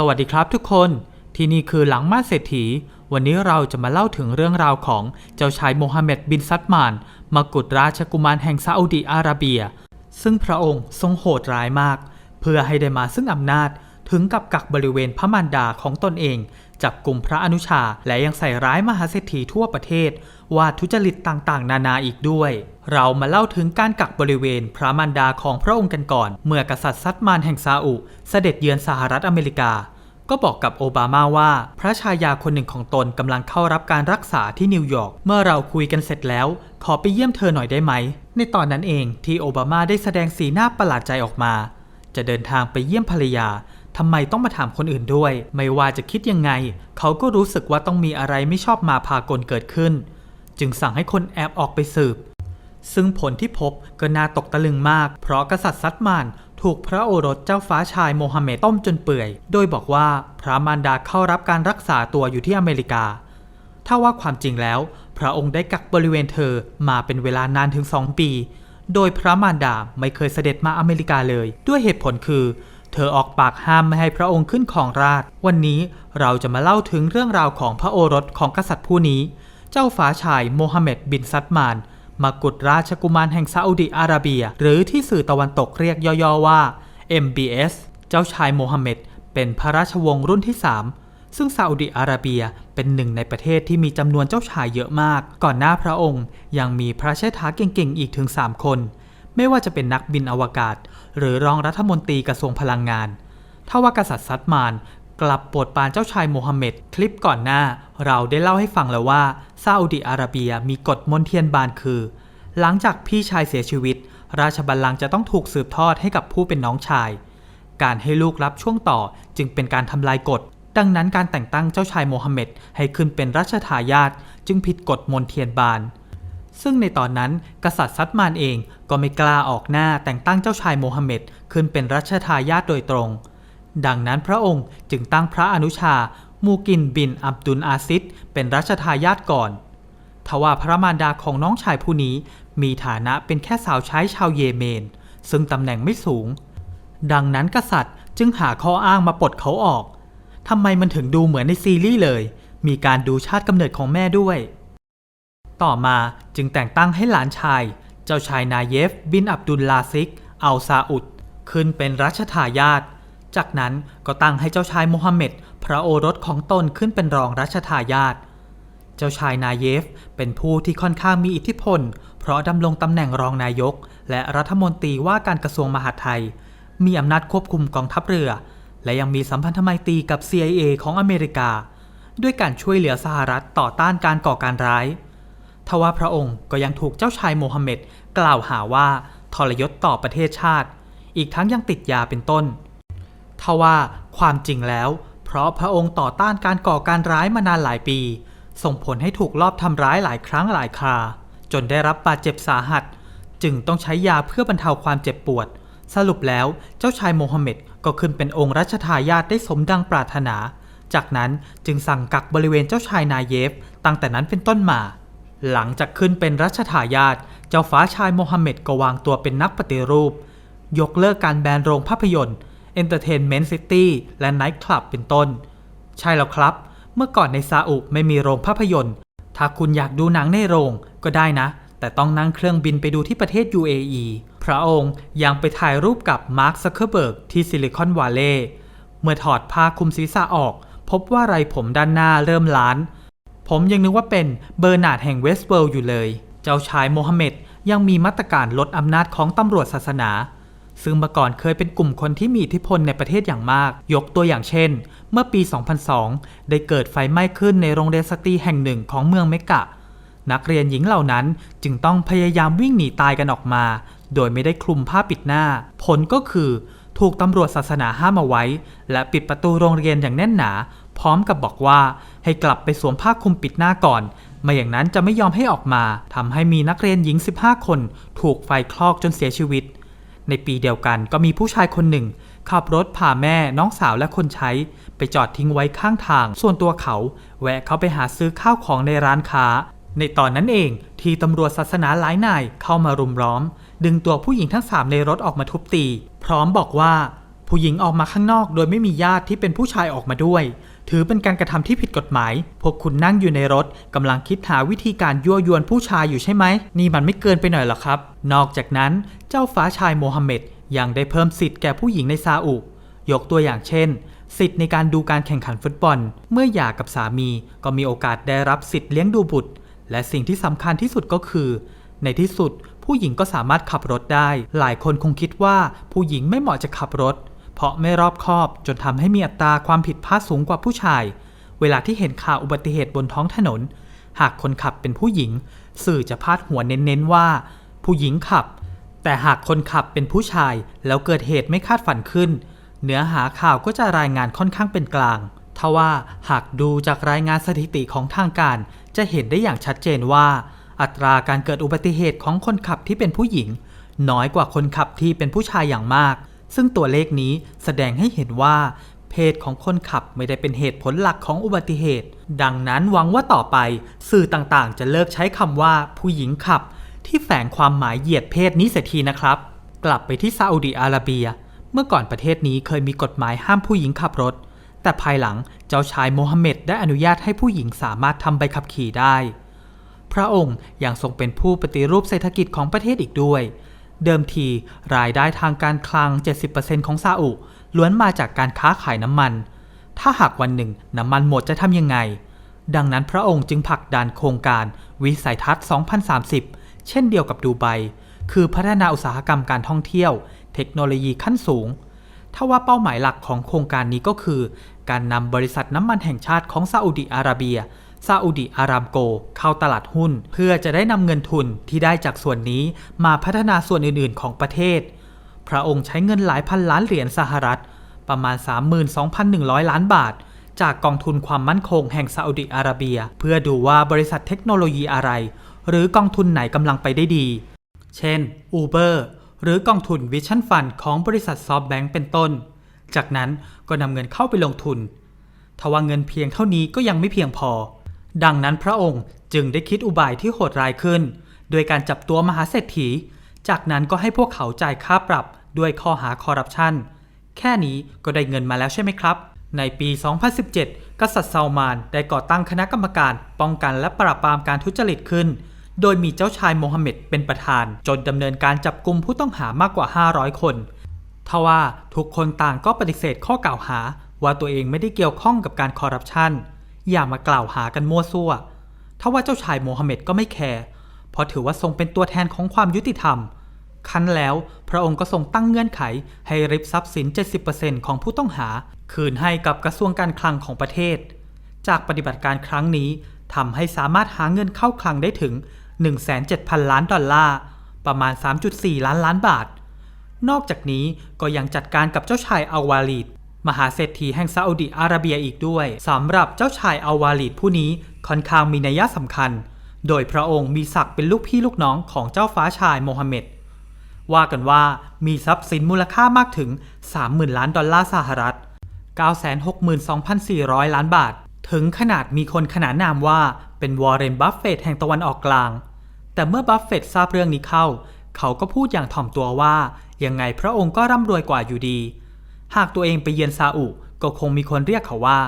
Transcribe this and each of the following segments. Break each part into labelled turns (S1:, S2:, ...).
S1: สวัสดีครับทุกคน ที่นี่คือหลังม่านเศรษฐี วันนี้เราจะมาเล่าถึงเรื่องราวของเจ้าชายโมฮัมเหม็ดบินซัดมานมกุฎราชกุมารแห่งซาอุดีอาระเบีย ซึ่งพระองค์ทรงโหดร้ายมาก เพื่อให้ได้มาซึ่งอำนาจถึงกับกักบริเวณพระมารดาของตนเอง จับกลุ่มพระอนุชาและยังใส่ร้ายมหาเศรษฐีทั่วประเทศ ว่าทุจริตต่างๆ นานาอีกด้วย เรามาเล่าถึงการกักบริเวณพระมารดาของพระองค์กันก่อน เมื่อกษัตริย์ซัดมานแห่งซาอุ เสด็จเยือนสหรัฐอเมริกา ก็บอกกับโอบามาว่า พระชายาคนหนึ่งของตนกำลังเข้ารับการรักษาที่นิวยอร์กเมื่อเราคุยกันเสร็จแล้ว ขอไปเยี่ยมเธอหน่อยได้ไหม ในตอนนั้นเองที่โอบามาได้แสดงสีหน้าประหลาดใจออกมา จะเดินทางไปเยี่ยมภรรยา ทำไมต้องมาถามคนอื่นด้วย ไม่ว่าจะคิดยังไง เขาก็รู้สึกว่าต้องมีอะไรไม่ชอบมาพากลเกิดขึ้น จึงสั่งให้คนแอบออกไปสืบ ซึ่งผลที่พบก็น่าตกตะลึงมาก เพราะกษัตริย์ซัดมานถูกพระโอรสเจ้าฟ้าชายโมฮัมเหม็ดต้มจนเปื่อย โดยบอกว่าพระมารดาเข้ารับการรักษาตัวอยู่ที่อเมริกา ถ้าว่าความจริงแล้ว พระองค์ได้กักบริเวณเธอมาเป็นเวลานานถึง2ปี โดยพระมารดาไม่เคยเสด็จมาอเมริกาเลย ด้วยเหตุผลคือ เธอออกปากห้ามไม่ให้พระองค์ขึ้นของราช วันนี้เราจะมาเล่าถึงเรื่องราวของพระโอรสของกษัตริย์ผู้นี้ เจ้าฟ้าชายโมฮัมเหม็ดบินซัดมานมากุฎราชกุมารแห่งซาอุดิอาระเบีย หรือที่สื่อตะวันตกเรียกย่อๆว่า MBS เจ้าชายโมฮัมเหม็ดเป็นพระราชวงศ์รุ่นที่ 3 ซึ่งซาอุดิอาระเบียเป็นหนึ่งในประเทศที่มีจำนวนเจ้าชายเยอะมาก ก่อนหน้าพระองค์ยังมีพระเชษฐาเก่งๆ อีกถึง 3 คน ไม่ว่าจะเป็นนักบินอวกาศ หรือรองรัฐมนตรีกระทรวงพลังงานถ้าว่ากษัตริย์ซัดมานกลับโปรดปานเจ้าชายโมฮัมเหม็ดคลิปก่อนหน้า เราได้เล่าให้ฟังแล้วว่าซาอุดิอาระเบียมีกฎมนเทียนบานคือ หลังจากพี่ชายเสียชีวิต ราชบัลลังก์จะต้องถูกสืบทอดให้กับผู้เป็นน้องชาย การให้ลูกรับช่วงต่อจึงเป็นการทำลายกฎ ดังนั้นการแต่งตั้งเจ้าชายโมฮัมเหม็ดให้ขึ้นเป็นรัชทายาทจึงผิดกฎมนเทียนบาน ซึ่งในตอนนั้นกษัตริย์ซัดมานเองก็ไม่กล้าออกหน้าแต่งตั้งเจ้าชายโมฮัมเหม็ดขึ้นเป็นรัชทายาทโดยตรง ดังนั้นพระองค์จึงตั้งพระอนุชา มูกินบินอับดุลอาซิดเป็นรัชทายาทก่อนทว่าพระมารดาของน้องชายผู้นี้มีฐานะเป็นแค่สาวใช้ชาวเยเมน ซึ่งตำแหน่งไม่สูง ดังนั้นกษัตริย์จึงหาข้ออ้างมาปลดเขาออกทำไมมันถึงดูเหมือนในซีรีส์เลย มีการดูชาติกำเนิดของแม่ด้วย ต่อมาจึงแต่งตั้งให้หลานชาย เจ้าชายนาเยฟ บินอับดุลลาซิก อัลซาอุด ขึ้นเป็นรัชทายาท จากนั้นก็ตั้งให้เจ้าชายโมฮัมหม็ดพระโอรสของตนขึ้นเป็นรองรัชทายาท เจ้าชายนาเยฟเป็นผู้ที่ค่อนข้างมีอิทธิพล เพราะดำรงตำแหน่งรองนายก และรัฐมนตรีว่าการกระทรวงมหาดไทย มีอำนาจควบคุมกองทัพเรือ และยังมีสัมพันธไมตรีกับ CIA ของอเมริกา ด้วยการช่วยเหลือสหรัฐต่อต้านการก่อการร้าย ทว่าพระองค์ก็ยังถูกเจ้าชายโมฮัมเหม็ดกล่าวหาว่าทรยศต่อประเทศชาติ อีกทั้งยังติดยาเป็นต้น ทว่าความจริงแล้ว เพราะพระองค์ต่อต้านการก่อการร้ายมานานหลายปี ส่งผลให้ถูกลอบทำร้ายหลายครั้งหลายครา จนได้รับบาดเจ็บสาหัส จึงต้องใช้ยาเพื่อบรรเทาความเจ็บปวด สรุปแล้วเจ้าชายโมฮัมเหม็ดก็ขึ้นเป็นองค์รัชทายาทได้สมดังปรารถนา จากนั้นจึงสั่งกักบริเวณเจ้าชายนายเยฟ ตั้งแต่นั้นเป็นต้นมา หลังจากขึ้นเป็นรัชทายาทเจ้าฟ้าชายโมฮัมเหม็ดก็วางตัวเป็นนักปฏิรูป ยกเลิกการแบนโรงภาพยนตร์ Entertainment City และ Night Club เป็นต้น ใช่แล้วครับ เมื่อก่อนในซาอุไม่มีโรงภาพยนตร์ ถ้าคุณอยากดูหนังในโรงก็ได้นะ แต่ต้องนั่งเครื่องบินไปดูที่ประเทศ UAE พระองค์ยังไปถ่ายรูปกับมาร์คซักเคอร์เบิร์กที่ซิลิคอนวาเลย์เมื่อถอดผ้าคลุมศีรษะออก พบว่าไรผมด้านหน้าเริ่มล้าน ผมยังนึกว่าเป็นเบอร์นาร์ดแห่งเวสต์เวิลด์อยู่เลย เจ้าชายโมฮัมเหม็ดยังมีมาตรการลดอำนาจของตำรวจศาสนา ซึ่งเมื่อก่อนเคยเป็นกลุ่มคนที่มีอิทธิพลในประเทศอย่างมาก ยกตัวอย่างเช่น เมื่อปี 2002 ได้เกิดไฟไหม้ขึ้นในโรงเรียนสตรีแห่งหนึ่งของเมืองเมกะ นักเรียนหญิงเหล่านั้นจึงต้องพยายามวิ่งหนีตายกันออกมา โดยไม่ได้คลุมผ้าปิดหน้า ผลก็คือ ถูกตำรวจศาสนาห้ามเอาไว้ และปิดประตูโรงเรียนอย่างแน่นหนา พร้อมกับบอกว่าให้กลับไปสวมผ้าคลุมปิดหน้าก่อน ไม่อย่างนั้นจะไม่ยอมให้ออกมาทำให้มีนักเรียนหญิง 15 คน ถูกไฟคลอกจนเสียชีวิต ในปีเดียวกันก็มีผู้ชายคนหนึ่ง ขับรถพาแม่น้องสาวและคนใช้ ไปจอดทิ้งไว้ข้างทาง ส่วนตัวเขา แวะเขาไปหาซื้อข้าวของในร้านค้า ในตอนนั้นเองที่ตำรวจศาสนาหลายนายเข้ามารุมล้อม ดึงตัวผู้หญิงทั้งสามในรถออกมาทุบตี พร้อมบอกว่าผู้หญิงออกมาข้างนอกโดยไม่มีญาติที่เป็นผู้ชายออกมาด้วย ถือเป็นการกระทำที่ผิดกฎหมาย พวกคุณนั่งอยู่ในรถกำลังคิดหาวิธีการยั่วยวนผู้ชายอยู่ใช่ไหม นี่มันไม่เกินไปหน่อยหรอครับ นอกจากนั้นเจ้าฟ้าชายโมฮัมเหม็ดยังได้เพิ่มสิทธิ์แก่ผู้หญิงในซาอุ ยกตัวอย่างเช่น สิทธิ์ในการดูการแข่งขันฟุตบอล เมื่อหย่ากับสามี ก็มีโอกาสได้รับสิทธิ์เลี้ยงดูบุตร และสิ่งที่สำคัญที่สุดก็คือ ในที่สุดผู้หญิงก็สามารถขับรถได้ หลายคนคงคิดว่าผู้หญิงไม่เหมาะจะขับรถ เพราะไม่รอบคอบจนทำให้มีอัตราความผิดพลาดสูงกว่าผู้ชาย เวลาที่เห็นข่าวอุบัติเหตุบนท้องถนน หากคนขับเป็นผู้หญิง สื่อจะพาดหัวเน้นๆว่า ผู้หญิงขับ แต่หากคนขับเป็นผู้ชายแล้วเกิดเหตุไม่คาดฝันขึ้น เนื้อหาข่าวก็จะรายงานค่อนข้างเป็นกลางทว่าหากดูจากรายงานสถิติของทางการ จะเห็นได้อย่างชัดเจนว่า อัตราการเกิดอุบัติเหตุของคนขับที่เป็นผู้หญิง น้อยกว่าคนขับที่เป็นผู้ชายอย่างมาก ซึ่งตัวเลขนี้แสดงให้เห็นว่า เพศของคนขับไม่ได้เป็นเหตุผลหลักของอุบัติเหตุ ดังนั้นหวังว่าต่อไป สื่อต่างๆ จะเลิกใช้คำว่าผู้หญิงขับ ที่แฝงความหมายเหยียดเพศนี้เสียทีนะครับ กลับไปที่ซาอุดิอาระเบีย เมื่อก่อนประเทศนี้เคยมีกฎหมายห้ามผู้หญิงขับรถ แต่ภายหลังเจ้าชายโมฮัมเหม็ดได้อนุญาตให้ผู้หญิงสามารถทำใบขับขี่ได้ พระองค์ยังทรงเป็นผู้ปฏิรูปเศรษฐกิจของประเทศอีกด้วย เดิมทีรายได้ทางการคลัง 70%ของซาอุล้วนมาจากการค้าขายน้ำมัน ถ้าหากวันหนึ่งน้ำมันหมดจะทำยังไง ดังนั้นพระองค์จึงผลักดันโครงการวิสัยทัศน์ 2030 เช่นเดียวกับดูไบ คือพัฒนาอุตสาหกรรมการท่องเที่ยว เทคโนโลยีขั้นสูง ถ้าว่าเป้าหมายหลักของโครงการนี้ก็คือ การนำบริษัทน้ำมันแห่งชาติของซาอุดิอาระเบีย ซาอุดิอารามโก เข้าตลาดหุ้น เพื่อจะได้นำเงินทุนที่ได้จากส่วนนี้มาพัฒนาส่วนอื่นๆ ของประเทศ พระองค์ใช้เงินหลายพันล้านเหรียญสหรัฐ ประมาณ 32,100 ล้านบาท จากกองทุนความมั่นคงแห่งซาอุดิอาระเบีย เพื่อดูว่าบริษัทเทคโนโลยีอะไร หรือกองทุนไหนกำลังไปได้ดี เช่น Uber หรือกองทุน Vision Fund ของบริษัท SoftBank เป็นต้น จากนั้นก็นำเงินเข้าไปลงทุนทว่าเงินเพียงเท่านี้ก็ยังไม่เพียงพอ ดังนั้นพระองค์จึงได้คิดอุบายที่โหดร้ายขึ้น โดยการจับตัวมหาเศรษฐี จากนั้นก็ให้พวกเขาจ่ายค่าปรับด้วยข้อหาคอร์รัปชัน แค่นี้ก็ได้เงินมาแล้วใช่ไหมครับ ในปี 2017 กษัตริย์ซาลมานได้ก่อตั้งคณะกรรมการ ป้องกันและปราบปรามการทุจริตขึ้น โดยมีเจ้าชายโมฮัมเหม็ดเป็นประธาน จนดำเนินการจับกลุ่มผู้ต้องหามากกว่า 500 คนทว่าทุกคนต่างก็ปฏิเสธข้อกล่าวหา ว่าตัวเองไม่ได้เกี่ยวข้องกับการคอร์รัปชัน อย่ามากล่าวหากันมั่วซั่วทว่าเจ้าชายโมฮัมเหม็ดก็ไม่แคร์เพราะถือว่าทรงเป็นตัวแทนของความยุติธรรม คันแล้วพระองค์ก็ทรงตั้งเงื่อนไขให้ริบทรัพย์สิน 70%ของผู้ต้องหา คืนให้กับกระทรวงการคลังของประเทศ จากปฏิบัติการครั้งนี้ทำให้สามารถหาเงินเข้าคลังได้ถึง 1,700ล้านดอลลาร์ ประมาณ 3.4 ล้านล้านบาท นอกจากนี้ก็ยังจัดการกับเจ้าชายอัลวาลีด มหาเศรษฐีแห่งซาอุดิอาระเบียอีกด้วยสำหรับเจ้าชายอัลวาลีดผู้นี้ค่อนข้างมีนัยสำคัญ โดยพระองค์มีศักดิ์เป็นลูกพี่ลูกน้องของเจ้าฟ้าชายโมฮัมเหม็ดว่ากันว่ามีทรัพย์สินมูลค่ามากถึง 30,000 ล้านดอลลาร์สหรัฐ 962,400 ล้านบาท ถึงขนาดมีคนขนานนามว่าเป็นวอร์เรนบัฟเฟตแห่งตะวันออกกลาง แต่เมื่อบัฟเฟตทราบเรื่องนี้เข้า เขาก็พูดอย่างถ่อมตัวว่า ยังไงพระองค์ก็ร่ำรวยกว่าอยู่ดี หากตัวเองไปเยือนซาอุก็คงมีคนเรียกเขาว่า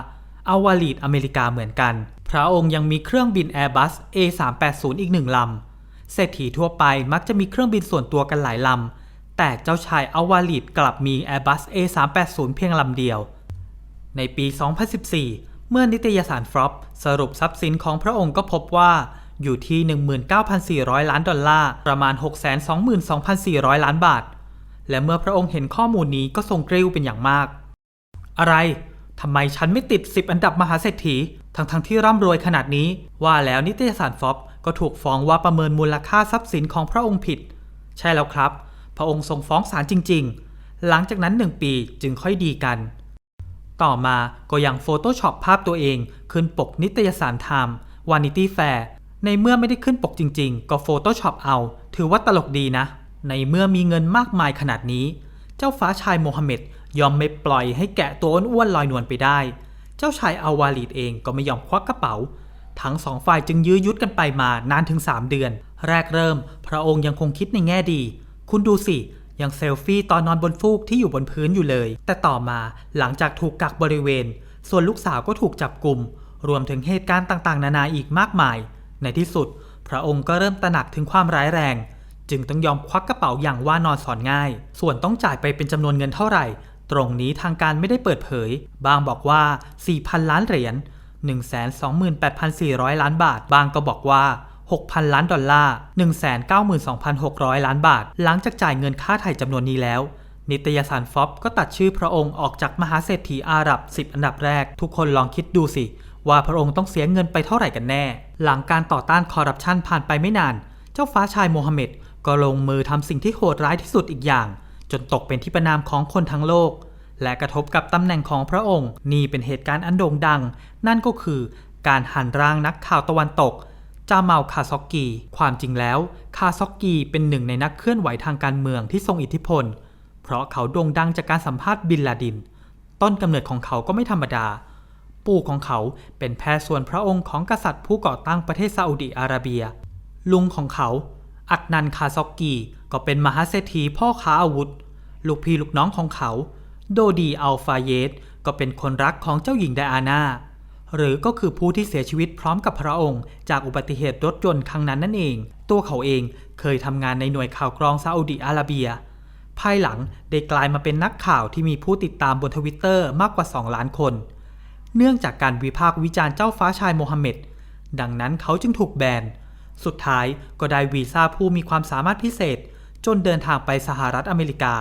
S1: อาวาลีดอเมริกาเหมือนกัน พระองค์ยังมีเครื่องบิน Airbus A380 อีกหนึ่งลำ เศรษฐีทั่วไปมักจะมีเครื่องบินส่วนตัวกันหลายลำ แต่เจ้าชายอาวาลีดกลับมี Airbus A380 เพียงลำเดียว ในปี 2014 เมื่อนิตยสารฟรอปสรุปทรัพย์สินของพระองค์ก็พบว่าอยู่ที่ 19,400 ล้านดอลลาร์ ประมาณ 622,400 ล้านบาท และเมื่อพระองค์เห็นข้อมูลนี้ก็ทรงกริ้วเป็นอย่างมาก อะไรทำไมฉันไม่ติด 10 อันดับมหาเศรษฐี ทั้งๆทที่ร่ำรวยขนาดนี้ ว่าแล้วนิตยสารฟอบก็ถูกฟ้องว่าประเมินมูลค่าทรัพย์สินของพระองค์ผิด ใช่แล้วครับ พระองค์ทรงฟ้องศาลจริง ๆ หลังจากนั้นหนึ่งปีจึงค่อยดีกัน ต่อมาก็ยังโฟโต้ช็อปภาพตัวเอง ขึ้นปกนิตยสารไทม์วานิตี้แฟร์ในเมื่อไม่ได้ขึ้นปกจริง ๆ ก็โฟโต้ช็อปเอา ถือว่าตลกดีนะ ในเมื่อมีเงินมากมายขนาดนี้ เจ้าฟ้าชายโมฮัมเหม็ดยอมไม่ปล่อยให้แกะตัวอ้วนลอยนวลไปได้ เจ้าชายอาวาลีดเองก็ไม่ยอมควักกระเป๋า ทั้งสองฝ่ายจึงยื้อยุดกันไปมานานถึง 3 เดือน แรกเริ่ม พระองค์ยังคงคิดในแง่ดี คุณดูสิยังเซลฟี่ตอนนอนบนฟูกที่อยู่บนพื้นอยู่เลย แต่ต่อมาหลังจากถูกกักบริเวณ ส่วนลูกสาวก็ถูกจับกลุ่ม รวมถึงเหตุการณ์ต่างๆ นานาอีกมากมาย ในที่สุด พระองค์ก็เริ่มตระหนักถึงความร้ายแรง จึงต้องยอมควักกระเป๋าอย่างว่านอนสอนง่าย ส่วนต้องจ่ายไปเป็นจำนวนเงินเท่าไหร่ ตรงนี้ทางการไม่ได้เปิดเผย บางบอกว่า 4,000 ล้านเหรียญ128,400 ล้านบาท บางก็บอกว่า 6,000 ล้านดอลลาร์ 192,600 ล้านบาท หลังจากจ่ายเงินค่าไถ่จำนวนนี้แล้ว นิตยสารฟอบก็ตัดชื่อพระองค์ออกจากมหาเศรษฐีอาหรับ 10 อันดับแรก ทุกคนลองคิดดูสิ ว่าพระองค์ต้องเสียเงินไปเท่าไหร่กันแน่ หลังการต่อต้านคอร์รัปชันผ่านไปไม่นาน เจ้าฟ้าชายโมฮัมเหม็ด ก็ลงมือทำสิ่งที่โหดร้ายที่สุดอีกอย่าง จนตกเป็นที่ประนามของคนทั้งโลก และกระทบกับตำแหน่งของพระองค์ นี่เป็นเหตุการณ์อันโด่งดัง นั่นก็คือการหั่นร่างนักข่าวตะวันตกจาเมาคาซอกกี ความจริงแล้ว คาซอกกีเป็นหนึ่งในนักเคลื่อนไหวทางการเมืองที่ทรงอิทธิพล เพราะเขาโด่งดังจากการสัมภาษณ์บินลาดิน ต้นกำเนิดของเขาก็ไม่ธรรมดา ปู่ของเขาเป็นแพทย์ส่วนพระองค์ของกษัตริย์ผู้ก่อตั้งประเทศซาอุดิอาระเบีย ลุงของเขา อัดนันคาซอกกีก็เป็นมหาเศรษฐีพ่อค้าอาวุธ ลูกพี่ลูกน้องของเขา โดดีอัลฟาเยตก็เป็นคนรักของเจ้าหญิงไดอาน่า หรือก็คือผู้ที่เสียชีวิตพร้อมกับพระองค์ จากอุบัติเหตุรถยนต์ครั้งนั้นนั่นเอง ตัวเขาเองเคยทำงานในหน่วยข่าวกรองซาอุดิอาระเบีย ภายหลังได้กลายมาเป็นนักข่าวที่มีผู้ติดตามบนทวิตเตอร์มากกว่า 2 ล้านคน เนื่องจากการวิพากษ์วิจารณ์เจ้าฟ้าชายโมฮัมเหม็ดดังนั้นเขาจึงถูกแบน สุดท้ายก็ได้วีซ่าผู้มีความสามารถพิเศษ จนเดินทางไปสหรัฐอเมริกา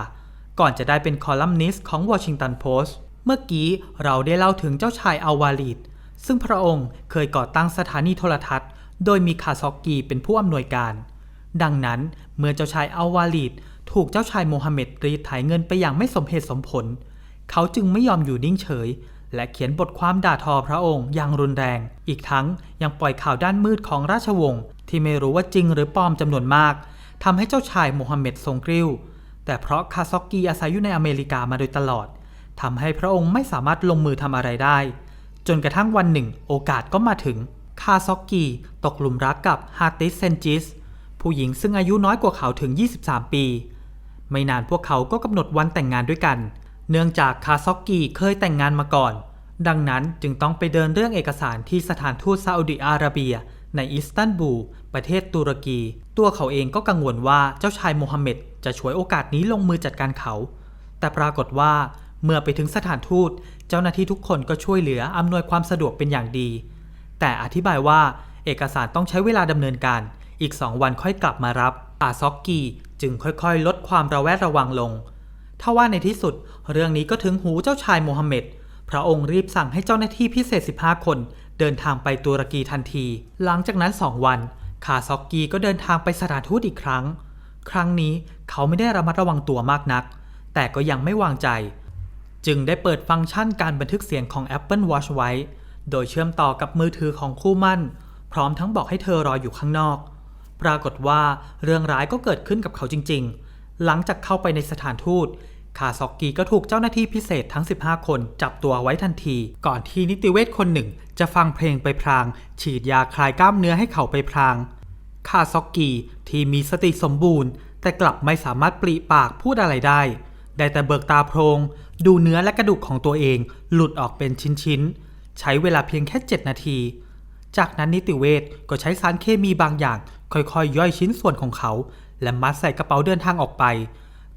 S1: ก่อนจะได้เป็นคอลัมนิสต์ของวอชิงตันโพสต์เมื่อกี้เราได้เล่าถึงเจ้าชายอัลวาลีดซึ่งพระองค์เคยก่อตั้งสถานีโทรทัศน์ โดยมีคาซอกกีเป็นผู้อำนวยการ ดังนั้นเมื่อเจ้าชายอัลวาลีดถูกเจ้าชายโมฮัมเหม็ดรีดไถเงินไปอย่างไม่สมเหตุสมผล เขาจึงไม่ยอมอยู่นิ่งเฉย และเขียนบทความด่าทอพระองค์อย่างรุนแรง อีกทั้งยังปล่อยข่าวด้านมืดของราชวงศ์ ที่ไม่รู้ว่าจริงหรือปลอมจำนวนมาก ทำให้เจ้าชายโมฮัมเหม็ดทรงกริ้ว แต่เพราะคาซอกกีอาศัยอยู่ในอเมริกามาโดยตลอด ทำให้พระองค์ไม่สามารถลงมือทำอะไรได้ จนกระทั่งวันหนึ่ง โอกาสก็มาถึง คาซอกกีตกหลุมรักกับฮาติสเซนจิส ผู้หญิงซึ่งอายุน้อยกว่าเขาถึง 23 ปี ไม่นานพวกเขาก็กำหนดวันแต่งงานด้วยกัน เนื่องจากคาซอกกีเคยแต่งงานมาก่อน ดังนั้นจึงต้องไปเดินเรื่องเอกสารที่สถานทูตซาอุดิอาระเบีย ในอิสตันบูลประเทศตุรกี ตัวเขาเองก็กังวลว่าเจ้าชายโมฮัมเหม็ดจะฉวยโอกาสนี้ลงมือจัดการเขา แต่ปรากฏว่าเมื่อไปถึงสถานทูต เจ้าหน้าที่ทุกคนก็ช่วยเหลืออำนวยความสะดวกเป็นอย่างดี แต่อธิบายว่าเอกสารต้องใช้เวลาดำเนินการ อีกสองวันค่อยกลับมารับอาซอกกีจึงค่อยๆ ลดความระแวดระวังลงทว่าในที่สุดเรื่องนี้ก็ถึงหูเจ้าชายโมฮัมเหม็ดพระองค์รีบสั่งให้เจ้าหน้าที่พิเศษ 15 คน เดินทางไปตุรกีทันที หลังจากนั้น 2 วัน คาซอกกีก็เดินทางไปสถานทูตอีกครั้ง ครั้งนี้เขาไม่ได้ระมัดระวังตัวมากนัก แต่ก็ยังไม่วางใจ จึงได้เปิดฟังก์ชันการบันทึกเสียงของ Apple Watch ไว้ โดยเชื่อมต่อกับมือถือของคู่มั่น พร้อมทั้งบอกให้เธอรออยู่ข้างนอก ปรากฏว่าเรื่องร้ายก็เกิดขึ้นกับเขาจริง ๆ หลังจากเข้าไปในสถานทูต คาซอกกีก็ถูกเจ้าหน้าที่พิเศษทั้ง 15 คนจับตัวไว้ทันที ก่อนที่นิติเวชคนหนึ่ง จะฟังเพลงไปพลาง ฉีดยาคลายกล้ามเนื้อให้เขาไปพลาง คาซอกกีที่มีสติสมบูรณ์ แต่กลับไม่สามารถปริปากพูดอะไรได้ ได้แต่เบิกตาโพรง ดูเนื้อและกระดูกของตัวเอง หลุดออกเป็นชิ้นๆ ใช้เวลาเพียงแค่ 7 นาที จากนั้นนิติเวชก็ใช้สารเคมีบางอย่าง ค่อยๆย่อยชิ้นส่วนของเขา และมัดใส่กระเป๋าเดินทางออกไป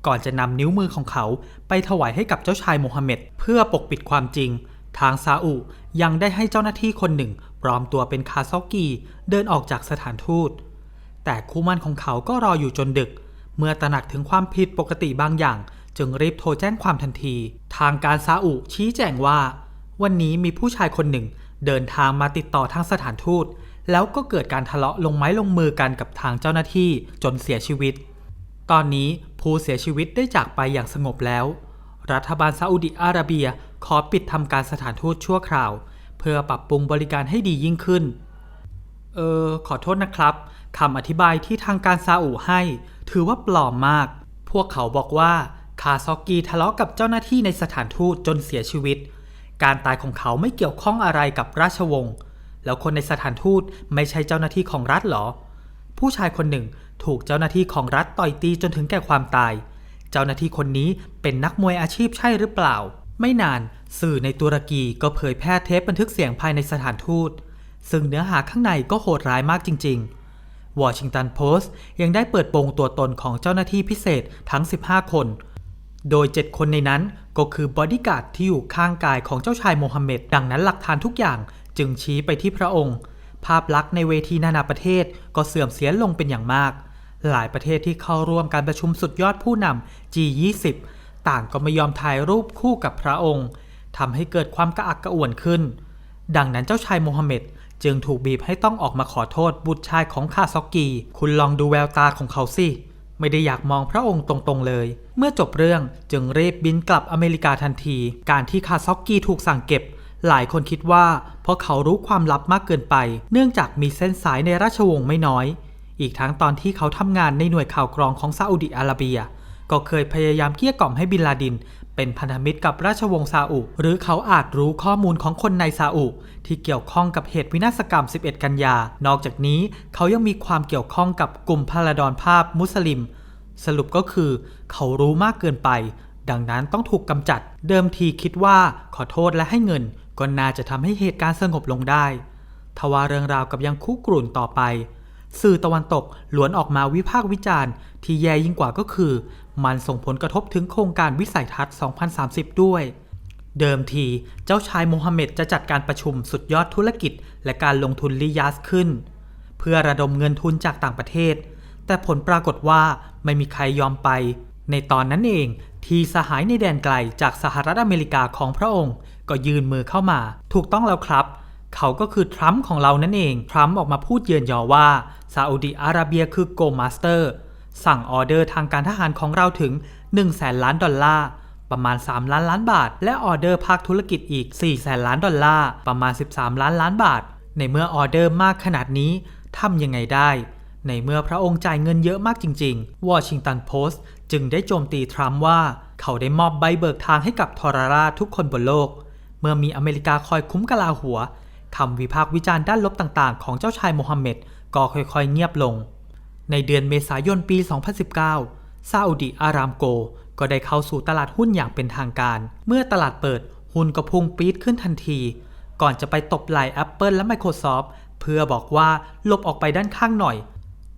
S1: ก่อนจะนำนิ้วมือของเขาไปถวายให้กับเจ้าชายโมฮัมเหม็ดเพื่อปกปิดความจริง ทางซาอุยังได้ให้เจ้าหน้าที่คนหนึ่งปลอมตัวเป็นคาซอกกีเดินออกจากสถานทูต แต่คู่มั่นของเขาก็รออยู่จนดึก เมื่อตระหนักถึงความผิดปกติบางอย่าง จึงรีบโทรแจ้งความทันที ทางการซาอุชี้แจงว่า วันนี้มีผู้ชายคนหนึ่ง เดินทางมาติดต่อทางสถานทูต แล้วก็เกิดการทะเลาะลงไม้ลงมือกันกับทางเจ้าหน้าที่จนเสียชีวิต ตอนนี้ผู้เสียชีวิตได้จากไปอย่างสงบแล้ว รัฐบาลซาอุดิอาระเบียขอปิดทำการสถานทูตชั่วคราว เพื่อปรับปรุงบริการให้ดียิ่งขึ้น เออ ขอโทษนะครับคำอธิบายที่ทางการซาอุให้ ถือว่าปลอมมาก พวกเขาบอกว่าคาซอกกีทะเลาะกับเจ้าหน้าที่ในสถานทูตจนเสียชีวิต การตายของเขาไม่เกี่ยวข้องอะไรกับราชวงศ์แล้วคนในสถานทูตไม่ใช่เจ้าหน้าที่ของรัฐหรอ ผู้ชายคนหนึ่งถูกเจ้าหน้าที่ของรัฐต่อยตีจนถึงแก่ความตาย เจ้าหน้าที่คนนี้เป็นนักมวยอาชีพใช่หรือเปล่า ไม่นานสื่อในตุรกีก็เผยแพร่เทปบันทึกเสียงภายในสถานทูต ซึ่งเนื้อหาข้างในก็โหดร้ายมากจริง ๆวอชิงตันโพสต์ยังได้เปิดโปงตัวตนของเจ้าหน้าที่พิเศษทั้ง 15 คน โดย 7 คนในนั้นก็คือบอดี้การ์ดที่อยู่ข้างกายของเจ้าชายโมฮัมเหม็ดดังนั้นหลักฐานทุกอย่างจึงชี้ไปที่พระองค์ ภาพลักษณ์ในเวทีนานาประเทศก็เสื่อมเสียลงเป็นอย่างมาก หลายประเทศที่เข้าร่วมการประชุมสุดยอดผู้นำ G20 ต่างก็ไม่ยอมถ่ายรูปคู่กับพระองค์ทำให้เกิดความกระอักกระอ่วนขึ้น ดังนั้นเจ้าชายโมฮัมเหม็ดจึงถูกบีบให้ต้องออกมาขอโทษบุตรชายของคาซอกกี คุณลองดูแววตาของเขาสิ ไม่ได้อยากมองพระองค์ตรงๆเลย เมื่อจบเรื่องจึงรีบบินกลับอเมริกาทันที การที่คาซอกกีถูกสั่งเก็บ หลายคนคิดว่า เพราะเขารู้ความลับมากเกินไป เนื่องจากมีเส้นสายในราชวงศ์ไม่น้อย อีกทั้งตอนที่เขาทำงานในหน่วยข่าวกรองของซาอุดิอาระเบีย ก็เคยพยายามเกลี้ยกล่อมให้บินลาดิน เป็นพันธมิตรกับราชวงศ์ซาอุ หรือเขาอาจรู้ข้อมูลของคนในซาอุ ที่เกี่ยวข้องกับเหตุวินาศกรรม 11 กันยา นอกจากนี้เขายังมีความเกี่ยวข้องกับกลุ่มพาลาดอนภาพมุสลิม สรุปก็คือ เขารู้มากเกินไป ดังนั้นต้องถูกกำจัด เดิมทีคิดว่าขอโทษและให้เงิน ก็น่าจะทำให้เหตุการณ์สงบลงได้ ทว่าเรื่องราวกับยังคุกรุ่นต่อไป สื่อตะวันตกล้วนออกมาวิพากษ์วิจารณ์ ที่แย่ยิ่งกว่าก็คือ มันส่งผลกระทบถึงโครงการวิสัยทัศน์ 2030 ด้วย เดิมทีเจ้าชายโมฮัมเหม็ดจะจัดการประชุมสุดยอดธุรกิจ และการลงทุนลิยาสขึ้น เพื่อระดมเงินทุนจากต่างประเทศ แต่ผลปรากฏว่าไม่มีใครยอมไป ในตอนนั้นเองทีสหายในแดนไกลจากสหรัฐอเมริกาของพระองค์ ก็ยืนมือเข้ามา ถูกต้องแล้วครับ เขาก็คือทรัมป์ของเรานั่นเอง ทรัมป์ออกมาพูดเยือนยอว่าซาอุดิอาระเบียคือโกมาสเตอร์ สั่งออเดอร์ทางการทหารของเราถึง1แสนล้านดอลลาร์ประมาณ 3 ล้านล้านบาท และออเดอร์ภาคธุรกิจอีก4แสนล้านดอลลาร์ประมาณ 13 ล้านล้านบาท ในเมื่อออเดอร์มากขนาดนี้ทำยังไงได้ ในเมื่อพระองค์จ่ายเงินเยอะมากจริงๆวอชิงตันโพสต์จึงได้โจมตีทรัมป์ว่า เขาได้มอบใบเบิกทางให้กับทรราชทุกคนบนโลก เมื่อมีอเมริกาคอยคุ้มกะลาหัวคำวิพากษ์วิจารณ์ด้านลบต่างๆ ของเจ้าชายโมฮัมเหม็ดก็ค่อยๆเงียบลง ในเดือนเมษายนปี 2019 ซาอุดิอารามโก ก็ได้เข้าสู่ตลาดหุ้นอย่างเป็นทางการ เมื่อตลาดเปิดหุ้นก็พุ่งปี๊ดขึ้นทันที ก่อนจะไปตบไหล่ Apple และ Microsoft เพื่อบอกว่าหลบออกไปด้านข้างหน่อย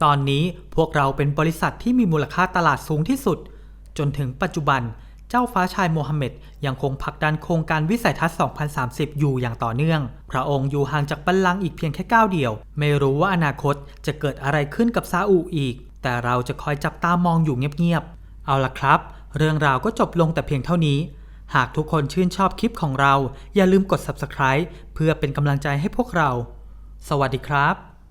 S1: ตอนนี้พวกเราเป็นบริษัทที่มีมูลค่าตลาดสูงที่สุด จนถึงปัจจุบัน เจ้าฟ้าชายโมฮัมเหม็ดยังคงผลักดันโครงการวิสัยทัศน์ 2030 อยู่อย่างต่อเนื่อง พระองค์อยู่ห่างจากบัลลังก์อีกเพียงแค่ก้าวเดียว ไม่รู้ว่าอนาคตจะเกิดอะไรขึ้นกับซาอุอีก แต่เราจะคอยจับตามองอยู่เงียบๆ เอาล่ะครับ เรื่องราวก็จบลงแต่เพียงเท่านี้ หากทุกคนชื่นชอบคลิปของเรา อย่าลืมกด subscribe เพื่อเป็นกำลังใจให้พวกเรา สวัสดีครับ